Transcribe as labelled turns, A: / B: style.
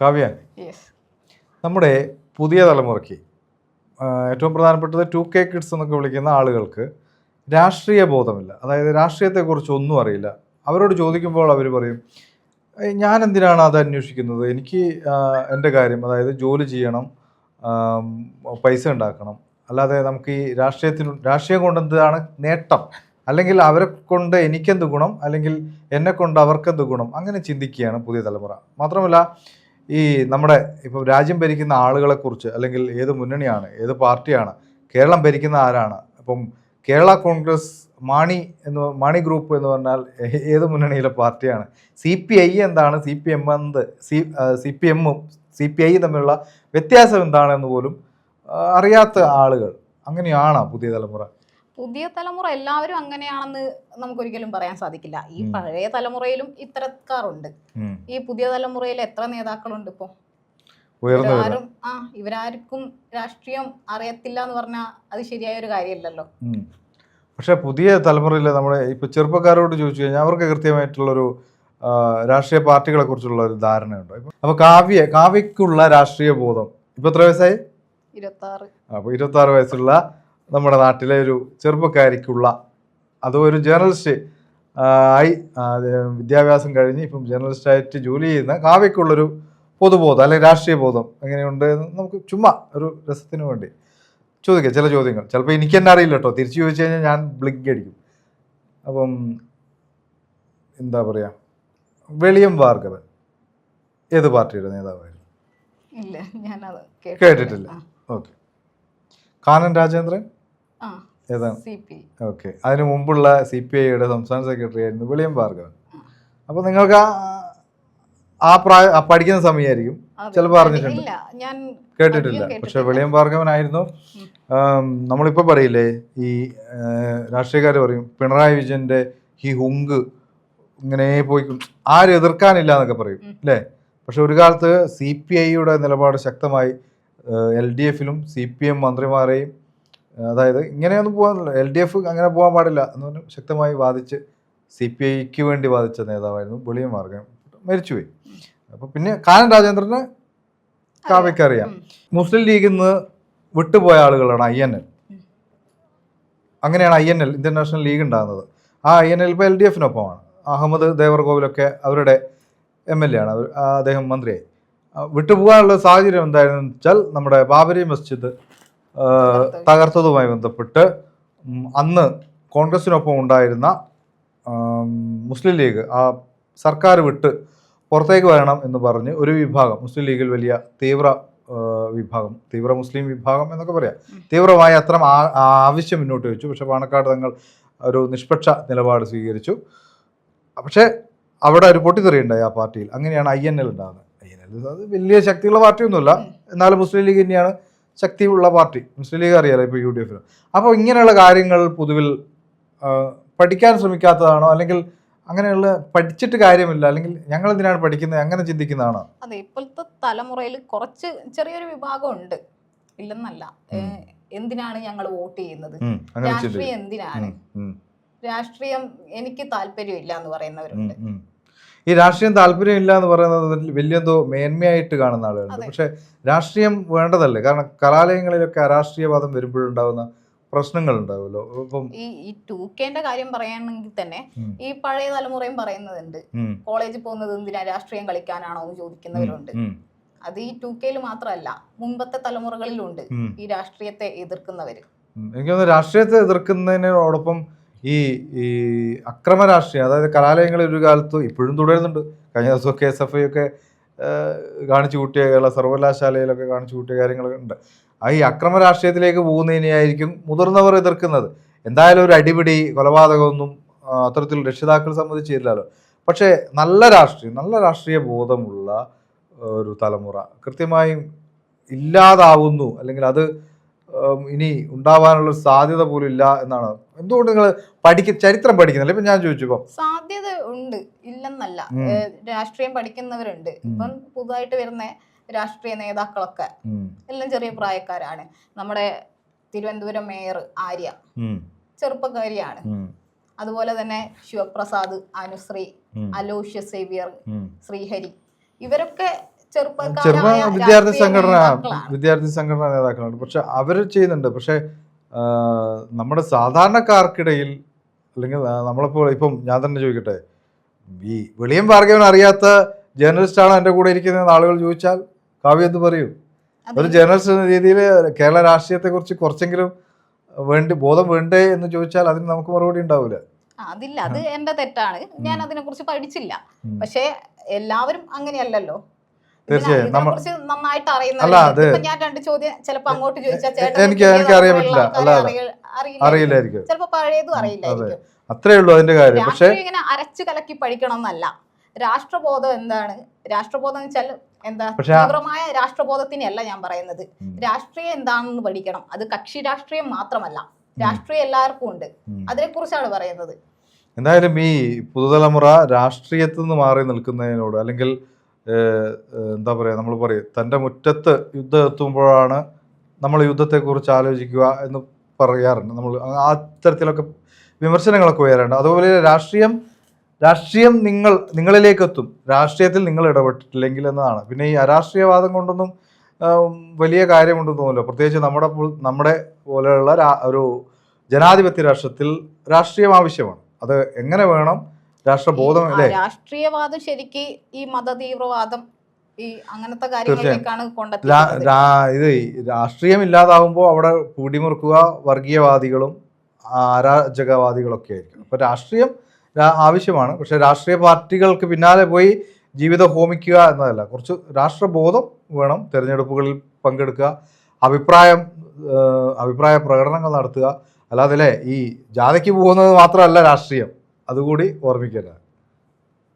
A: കാവ്യ നമ്മുടെ പുതിയ തലമുറയ്ക്ക് ഏറ്റവും പ്രധാനപ്പെട്ടത് ടു കെ കിഡ്സ് എന്നൊക്കെ വിളിക്കുന്ന ആളുകൾക്ക് രാഷ്ട്രീയ ബോധമില്ല. അതായത് രാഷ്ട്രീയത്തെക്കുറിച്ച് ഒന്നും അറിയില്ല. അവരോട് ചോദിക്കുമ്പോൾ അവർ പറയും ഞാൻ എന്തിനാണ് അത് അന്വേഷിക്കുന്നത്? എനിക്ക് എന്റെ കാര്യം അതായത് ജോലി ചെയ്യണം പൈസ ഉണ്ടാക്കണം. അല്ലാതെ നമുക്ക് ഈ രാഷ്ട്രീയത്തിന് രാഷ്ട്രീയം കൊണ്ട് എന്താണ് നേട്ടം? അല്ലെങ്കിൽ അവരെ കൊണ്ട് എനിക്കെന്ത് ഗുണം? അല്ലെങ്കിൽ എന്നെ കൊണ്ട് അവർക്കെന്ത് ഗുണം? അങ്ങനെ ചിന്തിക്കുകയാണ് പുതിയ തലമുറ. മാത്രമല്ല ഈ നമ്മുടെ ഇപ്പം രാജ്യം ഭരിക്കുന്ന ആളുകളെക്കുറിച്ച് അല്ലെങ്കിൽ ഏത് മുന്നണിയാണ് ഏത് പാർട്ടിയാണ് കേരളം ഭരിക്കുന്ന ആരാണ്? അപ്പം കേരള കോൺഗ്രസ് മാണി എന്ന് മാണി ഗ്രൂപ്പ് എന്ന് പറഞ്ഞാൽ ഏത് മുന്നണിയിലെ പാർട്ടിയാണ്? സി പി ഐ എന്താണ് സി പി എം എന്ത് സി സി പി എമ്മും സി പി ഐ തമ്മിലുള്ള വ്യത്യാസം എന്താണെന്ന് പോലും അറിയാത്ത ആളുകൾ. അങ്ങനെയാണോ പുതിയ തലമുറ?
B: പുതിയ തലമുറ എല്ലാവരും അങ്ങനെയാണെന്ന് നമുക്കൊരിക്കലും പറയാൻ സാധിക്കില്ല. ഈ പഴയ തലമുറയിലും
A: ഇത്തരക്കാറുണ്ട്.
B: ഈ പുതിയ തലമുറയിൽ എത്ര നേതാക്കളുണ്ട് ഇപ്പോ? ഇവരാരും ആ ഇവരാർക്കും രാഷ്ട്രീയം അറിയത്തില്ല എന്ന് പറഞ്ഞാൽ അത് ശരിയായ ഒരു കാര്യമല്ലല്ലോ
A: പക്ഷെ പുതിയ തലമുറയിൽ നമ്മുടെ ഇപ്പൊ ചെറുപ്പക്കാരോട് ചോദിച്ചു കഴിഞ്ഞാൽ അവർക്ക് കൃത്യമായിട്ടുള്ളൊരു രാഷ്ട്രീയ പാർട്ടികളെ കുറിച്ചുള്ള ഒരു ധാരണയുണ്ട്. അപ്പൊ കാവ്യ കാവ്യക്കുള്ള രാഷ്ട്രീയ ബോധം ഇപ്പൊ എത്ര വയസ്സായി?
B: ഇരുപത്തി ആറ്
A: അപ്പൊ ഇരുപത്തി ആറ് വയസ്സുള്ള നമ്മുടെ നാട്ടിലെ ഒരു ചെറുപ്പക്കാരിക്കുള്ള അതോ ഒരു ജേർണലിസ്റ്റ് ആയി വിദ്യാഭ്യാസം കഴിഞ്ഞ് ഇപ്പം ജേർണലിസ്റ്റായിട്ട് ജോലി ചെയ്യുന്ന കാവ്യക്കുള്ളൊരു പൊതുബോധം അല്ലെങ്കിൽ രാഷ്ട്രീയ ബോധം എങ്ങനെയുണ്ട് എന്ന് നമുക്ക് ചുമ്മാ ഒരു രസത്തിന് വേണ്ടി ചോദിക്കാം ചില ചോദ്യങ്ങൾ. ചിലപ്പോൾ എനിക്ക് തന്നെ അറിയില്ല കേട്ടോ തിരിച്ചു ചോദിച്ചു കഴിഞ്ഞാൽ ഞാൻ ബ്ലിങ്ക് അടിക്കും. അപ്പം എന്താ പറയുക വെളിയം ഭാർഗവൻ ഏത് പാർട്ടിയുടെ നേതാവായിരുന്നു? കേട്ടിട്ടില്ല. ഓക്കെ. കാനൻ രാജേന്ദ്രൻ? ഏതാണ് ഓക്കെ. അതിനു മുമ്പുള്ള സി പി ഐയുടെ സംസ്ഥാന സെക്രട്ടറി ആയിരുന്നു വിളിയം ഭാർഗവൻ. അപ്പോൾ നിങ്ങൾക്ക് ആ പ്രായ പഠിക്കുന്ന സമയമായിരിക്കും. ചിലപ്പോൾ അറിഞ്ഞിട്ടുണ്ട്. കേട്ടിട്ടില്ല. പക്ഷെ വിളിയം ഭാർഗവനായിരുന്നു നമ്മളിപ്പോൾ പറയില്ലേ ഈ രാഷ്ട്രീയക്കാർ പറയും പിണറായി വിജയന്റെ ഈ ഹുങ്ക് ഇങ്ങനെ പോയി ആരും എതിർക്കാനില്ല എന്നൊക്കെ പറയും. അല്ലേ? പക്ഷെ ഒരു കാലത്ത് സി പി ഐയുടെ നിലപാട് ശക്തമായി എൽ ഡി എഫിലും സി പി എം മന്ത്രിമാരെയും അതായത് ഇങ്ങനെയൊന്നും പോകാനില്ല. എൽ ഡി എഫ് അങ്ങനെ പോകാൻ പാടില്ല എന്ന് പറഞ്ഞു ശക്തമായി വാദിച്ച് സി പി ഐക്ക് വേണ്ടി വാദിച്ച നേതാവായിരുന്നു വെളിയം മാർഗം. മരിച്ചുപോയി. അപ്പോൾ പിന്നെ കാനൻ രാജേന്ദ്രനെ
B: കാവ്യക്കറിയാം
A: മുസ്ലിം ലീഗിൽ നിന്ന് വിട്ടുപോയ ആളുകളാണ് ഐ എൻ എൽ അങ്ങനെയാണ് I N L Indian National League ഉണ്ടാകുന്നത്. ആ ഐ എൻ എൽ ഇപ്പോൾ എൽ ഡി എഫിനൊപ്പമാണ് അഹമ്മദ് ദേവർകോവിലൊക്കെ അവരുടെ എം എൽ എ ആണ്. അവർ അദ്ദേഹം മന്ത്രിയായി. വിട്ടുപോകാനുള്ള സാഹചര്യം എന്തായിരുന്നു വെച്ചാൽ നമ്മുടെ ബാബരി മസ്ജിദ് തകർത്തതുമായി ബന്ധപ്പെട്ട് അന്ന് കോൺഗ്രസിനൊപ്പം ഉണ്ടായിരുന്ന മുസ്ലിം ലീഗ് ആ സർക്കാർ വിട്ട് പുറത്തേക്ക് വരണം എന്ന് പറഞ്ഞ് ഒരു വിഭാഗം മുസ്ലിം ലീഗിൽ വലിയ തീവ്ര വിഭാഗം തീവ്ര മുസ്ലിം വിഭാഗം എന്നൊക്കെ പറയാം. തീവ്രമായ അത്ര ആവശ്യം മുന്നോട്ട് വെച്ചു. പക്ഷെ പാണക്കാട് തങ്ങൾ ഒരു നിഷ്പക്ഷ നിലപാട് സ്വീകരിച്ചു. പക്ഷേ അവിടെ ഒരു പൊട്ടിത്തെറി ഉണ്ടായി ആ പാർട്ടിയിൽ. അങ്ങനെയാണ് ഐ എൻ എൽ ഉണ്ടാകുന്നത് ഐ എൻ എൽ അത് വലിയ ശക്തിയുള്ള പാർട്ടിയൊന്നുമല്ല. എന്നാലും മുസ്ലിം ലീഗ് തന്നെയാണ് ശക്തിയുള്ള പാർട്ടി. മുസ്ലിം ലീഗ് അറിയാലോ ഇപ്പോൾ യു ഡി എഫിന്. അപ്പോൾ ഇങ്ങനെയുള്ള കാര്യങ്ങൾ പൊതുവിൽ പഠിക്കാൻ ശ്രമിക്കാത്തതാണോ? അല്ലെങ്കിൽ അങ്ങനെയുള്ള പഠിച്ചിട്ട് കാര്യമില്ല. അല്ലെങ്കിൽ ഞങ്ങൾ എന്തിനാണ് പഠിക്കുന്നത്? അങ്ങനെ ചിന്തിക്കുന്നതാണോ?
B: അതെ ഇപ്പോഴത്തെ തലമുറയിൽ കുറച്ച് ചെറിയൊരു വിഭാഗം ഉണ്ട് ഇല്ലെന്നല്ല എന്തിനാണ് ഞങ്ങൾ വോട്ട് ചെയ്യുന്നത്? രാഷ്ട്രീയം എന്തിനാണ്? രാഷ്ട്രീയം എനിക്ക് താല്പര്യമില്ല എന്ന് പറയുന്നവരുണ്ട്.
A: ഈ രാഷ്ട്രീയം താല്പര്യമില്ല എന്ന് പറയുന്നത് വലിയെന്തോ മേന്മയായിട്ട് കാണുന്ന ആളുകളുണ്ട്. പക്ഷെ രാഷ്ട്രീയം വേണ്ടതല്ലേ? കാരണം കലാലയങ്ങളിലൊക്കെ അരാഷ്ട്രീയവാദം വരുമ്പോഴുണ്ടാവുന്ന പ്രശ്നങ്ങൾ ഉണ്ടാവുമല്ലോ ഇപ്പം
B: ഈ ടു കെന്റെ കാര്യം പറയുകയാണെങ്കിൽ തന്നെ ഈ പഴയ തലമുറയും പറയുന്നതുണ്ട് കോളേജിൽ പോകുന്നത് എന്തിനാ? രാഷ്ട്രീയം കളിക്കാനാണോ എന്ന് ചോദിക്കുന്നവരുണ്ട്. അത് ഈ ടു കെയിൽ മാത്രമല്ല മുമ്പത്തെ തലമുറകളിലുണ്ട്. ഈ രാഷ്ട്രീയത്തെ എതിർക്കുന്നവര്.
A: എനിക്ക് തോന്നുന്നു രാഷ്ട്രീയത്തെ എതിർക്കുന്നതിനോടൊപ്പം ഈ ഈ അക്രമ രാഷ്ട്രീയം അതായത് കലാലയങ്ങളിൽ ഒരു കാലത്ത് ഇപ്പോഴും തുടരുന്നുണ്ട്. കഴിഞ്ഞ ദിവസം കെ എസ് എഫ് ഐ ഒക്കെ കാണിച്ചു കൂട്ടിയ കേരള സർവകലാശാലയിലൊക്കെ കാണിച്ചു കൂട്ടിയ കാര്യങ്ങളൊക്കെ ഉണ്ട്. ആ ഈ അക്രമ രാഷ്ട്രീയത്തിലേക്ക് പോകുന്നതിനെയായിരിക്കും മുതിർന്നവർ എതിർക്കുന്നത്. എന്തായാലും ഒരു അടിപിടി കൊലപാതകമൊന്നും അത്തരത്തിൽ രക്ഷിതാക്കൾ സംബന്ധിച്ചില്ലല്ലോ പക്ഷേ നല്ല രാഷ്ട്രീയം നല്ല രാഷ്ട്രീയ ബോധമുള്ള ഒരു തലമുറ കൃത്യമായും ഇല്ലാതാവുന്നു. അല്ലെങ്കിൽ അത് ഇനി ഉണ്ടാവാനുള്ള സാധ്യത പോലും ഇല്ല എന്നാണ്. എന്തുകൊണ്ട് നിങ്ങൾ പഠിക്ക ചരിത്രം പഠിക്കുന്നില്ല? ഇപ്പൊ ഞാൻ ചോദിച്ചു ഇപ്പം
B: സാധ്യത ഉണ്ട്. ഇല്ലെന്നല്ല. രാഷ്ട്രീയം പഠിക്കുന്നവരുണ്ട്. ഇപ്പം പുതുതായിട്ട് വരുന്ന രാഷ്ട്രീയ നേതാക്കളൊക്കെ എല്ലാം ചെറിയ പ്രായക്കാരാണ്. നമ്മുടെ തിരുവനന്തപുരം മേയർ ആര്യ ചെറുപ്പക്കാരിയാണ്. അതുപോലെ തന്നെ ശിവപ്രസാദ് അനുശ്രീ അലോഷ്യ സേവിയർ ശ്രീഹരി. ഇവരൊക്കെ
A: ചെറുപ്പ വിദ്യാർത്ഥി സംഘടന വിദ്യാർത്ഥി സംഘടന നേതാക്കളാണ്. പക്ഷെ അവർ ചെയ്യുന്നുണ്ട്. പക്ഷെ നമ്മുടെ സാധാരണക്കാർക്കിടയിൽ അല്ലെങ്കിൽ നമ്മളിപ്പോൾ ഇപ്പം ഞാൻ തന്നെ ചോദിക്കട്ടെ ഈ വെളിയം ഭാർഗവൻ അറിയാത്ത ജേർണലിസ്റ്റാണ് എന്റെ കൂടെ ഇരിക്കുന്ന ആളുകൾ ചോദിച്ചാൽ കാവ്യ എന്ന് പറയൂ? ഒരു ജേർണലിസ്റ്റ് എന്ന രീതിയിൽ കേരള രാഷ്ട്രീയത്തെക്കുറിച്ച് കുറച്ചെങ്കിലും വേണ്ടി ബോധം വേണ്ടേ എന്ന് ചോദിച്ചാൽ അതിന് നമുക്ക് മറുപടി ഉണ്ടാവില്ല.
B: അതില്ല. അത് എന്റെ തെറ്റാണ്. ഞാൻ അതിനെ കുറിച്ച് പഠിച്ചില്ല. പക്ഷേ എല്ലാവരും അങ്ങനെയല്ലല്ലോ.
A: തീർച്ചയായും.
B: നന്നായിട്ട്
A: അത്
B: ഞാൻ രണ്ട് ചോദ്യം ചിലപ്പോ അങ്ങോട്ട് ചോദിച്ചാൽ
A: എനിക്ക് എനിക്ക് അറിയാൻ പറ്റില്ല. അല്ല, അല്ല.
B: അറിയില്ല
A: അറിയില്ലായിരിക്കും.
B: ചിലപ്പോ പഴയതും അറിയില്ലായിരിക്കും.
A: അത്രേ ഉള്ളൂ അതിന്റെ കാര്യം. പക്ഷേ
B: ഇങ്ങനെ അരച്ചു കലക്കി പഠിക്കണം എന്നല്ല രാഷ്ട്രബോധം എന്താണ്? രാഷ്ട്രബോധം എന്ന് വെച്ചാൽ എന്താ? തീവ്രമായ രാഷ്ട്രബോധത്തിനെയല്ല ഞാൻ പറയുന്നത്. രാഷ്ട്രീയം എന്താണെന്ന് പഠിക്കണം. അത് കക്ഷി രാഷ്ട്രീയം മാത്രമല്ല. രാഷ്ട്രീയം എല്ലാവർക്കും ഉണ്ട്.
A: അതിനെ
B: അതിനെക്കുറിച്ചാണ് പറയുന്നത്.
A: എന്തായാലും ഈ പുതുതലമുറ രാഷ്ട്രീയത്തിൽ നിന്ന് മാറി നിൽക്കുന്നതിനോട് അല്ലെങ്കിൽ എന്താ പറയുക നമ്മൾ പറയും തന്റെ മുറ്റത്ത് യുദ്ധം എത്തുമ്പോഴാണ് നമ്മൾ യുദ്ധത്തെക്കുറിച്ച് ആലോചിക്കുക എന്ന് പറയാറുണ്ട്. നമ്മൾ ആ തരത്തിലൊക്കെ വിമർശനങ്ങളൊക്കെ ഉയരാറുണ്ട്. അതുപോലെ രാഷ്ട്രീയം രാഷ്ട്രീയം നിങ്ങൾ നിങ്ങളിലേക്ക് എത്തും രാഷ്ട്രീയത്തിൽ നിങ്ങൾ ഇടപെട്ടിട്ടില്ലെങ്കിൽ എന്നതാണ്. പിന്നെ ഈ അരാഷ്ട്രീയവാദം കൊണ്ടൊന്നും വലിയ കാര്യമുണ്ടെന്ന് തോന്നില്ല പ്രത്യേകിച്ച് നമ്മുടെ നമ്മുടെ പോലെയുള്ള ഒരു ജനാധിപത്യ രാഷ്ട്രത്തിൽ രാഷ്ട്രീയം ആവശ്യമാണ്. അത് എങ്ങനെ വേണം രാഷ്ട്രബോധം അല്ലേ?
B: രാഷ്ട്രീയവാദം ശരിക്ക് ഈ മത തീവ്രവാദം ഈ അങ്ങനത്തെ കാര്യങ്ങളിലേക്കാണ്
A: ഇത് രാഷ്ട്രീയം ഇല്ലാതാവുമ്പോൾ അവിടെ കൂടിമുറുക്കുക വർഗീയവാദികളും അരാജകവാദികളൊക്കെ ആയിരിക്കും അപ്പോൾ രാഷ്ട്രീയം ആവശ്യമാണ്. പക്ഷെ രാഷ്ട്രീയ പാർട്ടികൾക്ക് പിന്നാലെ പോയി ജീവിതം ഹോമിക്കുക എന്നതല്ല. കുറച്ച് രാഷ്ട്രബോധം വേണം. തിരഞ്ഞെടുപ്പുകളിൽ പങ്കെടുക്കുക. അഭിപ്രായം അഭിപ്രായ പ്രകടനങ്ങൾ നടത്തുക. അല്ലാതെ അല്ലേ? ഈ ജാഥയ്ക്ക് പോകുന്നത് മാത്രമല്ല രാഷ്ട്രീയം. അതുകൂടി ഓർമ്മിക്കരുത്